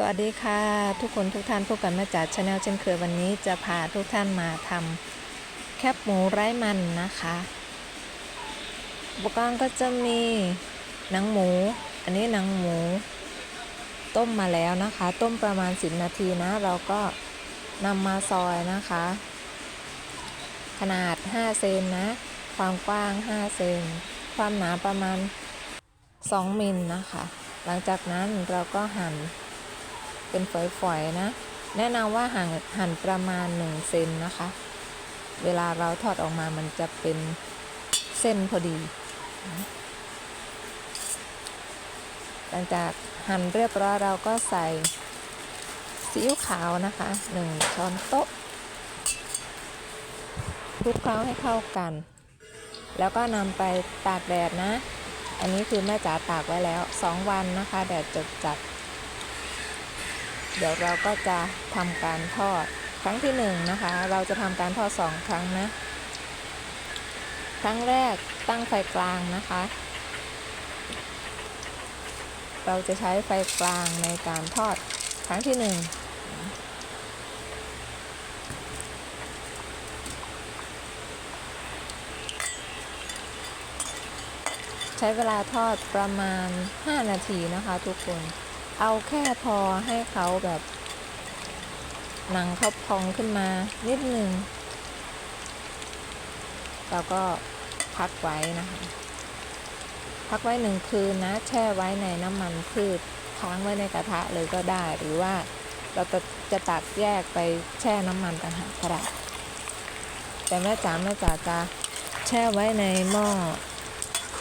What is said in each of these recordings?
สวัสดีค่ะ ทุกคนทุกท่านพบกันมาจากชาแนลเช่นเคยวันนี้จะพาทุกท่านมาทำแคบหมูไร้มันนะคะอุปกรณ์ก็จะมีหนังหมู อันนี้หนังหมู ต้มมาแล้วนะคะ ต้มประมาณ 10 นาทีนะ เราก็นำมาซอยนะคะ ขนาด 5 เซนนะ ความกว้าง 5 เซน ความหนาประมาณ 2 มิลนะคะ หลังจากนั้นเราก็หั่น เป็นฝอยๆนะ แนะนำว่าหั่นหั่นประมาณ 1 เซนนะคะ เวลาเราทอดออกมามันจะเป็นเส้นพอดี หลังจากหั่นเรียบร้อยเราก็ใส่ซีอิ๊วขาวนะคะ1ช้อนโต๊ะคลุกเคล้าให้เข้ากัน แล้วก็นำไปตากแดดนะ อันนี้คือแม่จ๋าตากไว้แล้ว 2 วันนะคะ แดดจดจัด เดี๋ยวเราก็จะทำการทอดครั้งที่1นงนะคะ เราจะทำการทอด 2 ครั้งนะ ครั้งแรกตั้งไฟกลางนะคะ เราจะใช้ไฟกลางในการทอดครั้งที่ 1ใช้เวลาทอดประมาณ 5 นาทีนะคะทุกคน เอาแค่พอให้เขาแบบ หนังเขาพองขึ้นมานิดนึงแล้วก็พักไว้นะคะ พักไว้หนึ่งคืนนะ แช่ไว้ในน้ำมันพืชค้างไว้ในกระทะเลยก็ได้ หรือว่าเราจะจะตักแยกไปแช่น้ำมันต่างหากก็ได้แต่แม่จ๋าแม่จ๋าจะแช่ไว้ในหม้อ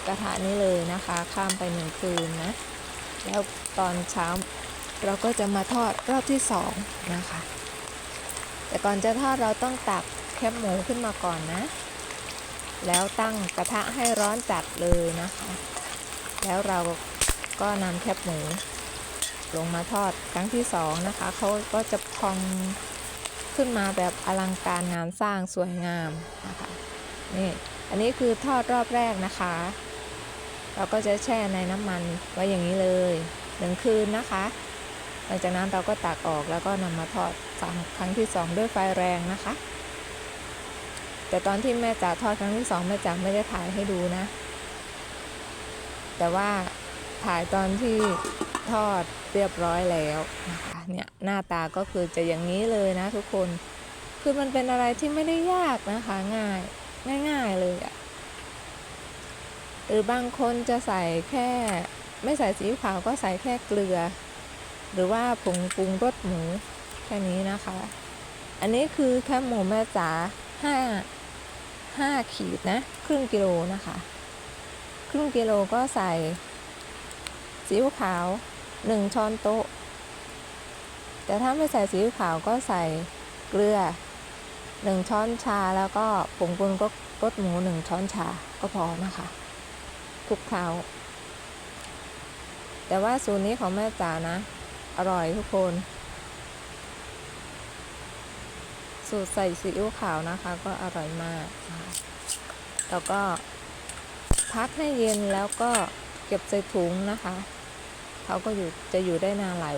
กระทะนี้เลยนะคะ ข้ามไปหนึ่งคืนนะ แล้วตอนเช้าเราก็จะมาทอดรอบที่สองนะคะ แต่ก่อนจะทอดเราต้องตักแคบหมูขึ้นมาก่อนนะ แล้วตั้งกระทะให้ร้อนจัดเลยนะคะ แล้วเราก็นำแคบหมูลงมาทอดครั้งที่สองนะคะเขาก็จะพองขึ้นมาแบบอลังการงานสร้างสวยงามนะคะนี่อันนี้คือทอดรอบแรกนะคะ เราก็จะแช่ในน้ำมันไว้อย่างนี้เลยหนึ่งคืนนะคะ หลังจากนั้นเราก็ตักออกแล้วก็นำมาทอดซ้ำครั้งที่สองด้วยไฟแรงนะคะ แต่ตอนที่แม่จ๋าทอดครั้งที่สองแม่จ๋าไม่ได้ถ่ายให้ดูนะ แต่ว่าถ่ายตอนที่ทอดเรียบร้อยแล้วนะคะเนี่ยหน้าตาก็คือจะอย่างนี้เลยนะทุกคน คือมันเป็นอะไรที่ไม่ได้ยากนะคะ ง่ายง่ายๆเลยอะ หรือบางคนจะใส่แค่ไม่ใส่สีอิ๊วขาวก็ใส่แค่เกลือ หรือว่าผงปรุงรสหมูแค่นี้นะคะ อันนี้คือแคบหมูแม่จ๋าห้าห้าขีดนะครึ่งกิโลนะคะ ครึ่งกิโลก็ใส่ซีอิ๊วขาวหนึ่งช้อนโต๊ะ แต่ถ้าไม่ใส่ซีอิ๊วขาวก็ใส่เกลือหนึ่งช้อนชาแล้วก็ผงปรุงรสหมูหนึ่งช้อนชาก็พอนะคะ คลุกเคล้าแต่ว่าสูตรนี้ของแม่จ๋านะ อร่อยทุกคน สูตรใส่ซีอิ๊วขาวนะคะ ก็อร่อยมาก แล้วก็พักให้เย็นแล้วก็เก็บใส่ถุงนะคะ เขาก็อยู่จะอยู่ได้นานหลาย